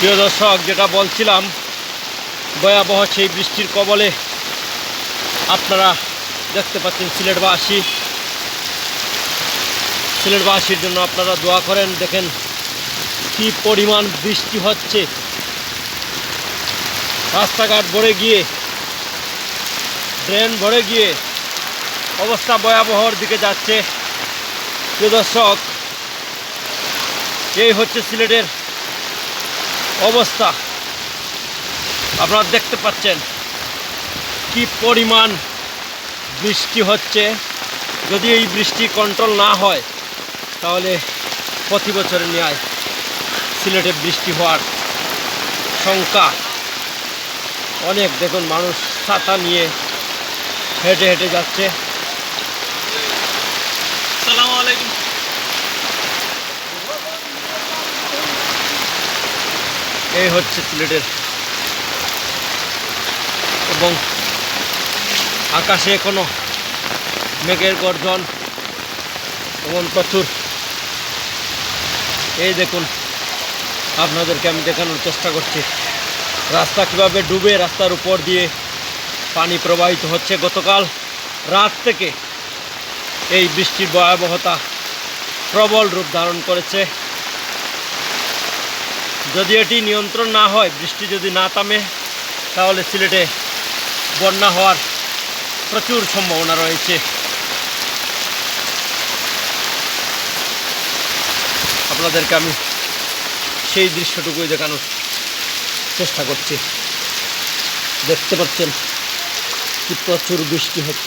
প্রিয় দর্শক, যেটা বলছিলাম, ভয়াবহ সেই বৃষ্টির কবলে আপনারা দেখতে পাচ্ছেন সিলেটবাসী। সিলেটবাসীর জন্য আপনারা দোয়া করেন, দেখেন কি পরিমাণ বৃষ্টি হচ্ছে। রাস্তাঘাট ভরে গিয়ে, ড্রেন ভরে গিয়ে অবস্থা ভয়াবহর দিকে যাচ্ছে। প্রিয় দর্শক, এই হচ্ছে সিলেটের অবস্থা। আপনারা দেখতে পাচ্ছেন কি পরিমাণ বৃষ্টি হচ্ছে। যদি এই বৃষ্টি কন্ট্রোল না হয়, তাহলে প্রতি বছরের ন্যায় সিলেটে বৃষ্টি হওয়ার শঙ্কা অনেক। দেখুন, মানুষ ছাতা নিয়ে হেঁটে হেঁটে যাচ্ছে। এই হচ্ছে সিলেটের। এবং আকাশে এখনও মেঘের গর্জন এবং প্রচুর। এই দেখুন, আপনাদেরকে আমি দেখানোর চেষ্টা করছি। রাস্তা কীভাবে ডুবে, রাস্তার উপর দিয়ে পানি প্রবাহিত হচ্ছে। গতকাল রাত থেকে এই বৃষ্টির ভয়াবহতা প্রবল রূপ ধারণ করেছে। যদি এটি নিয়ন্ত্রণ না হয়, বৃষ্টি যদি না থামে, তাহলে সিলেটে বন্যা হওয়ার প্রচুর সম্ভাবনা রয়েছে। আপনাদেরকে আমি সেই দৃশ্যটুকুই দেখানোর চেষ্টা করছি। দেখতে পাচ্ছেন কি প্রচুর বৃষ্টি হচ্ছে।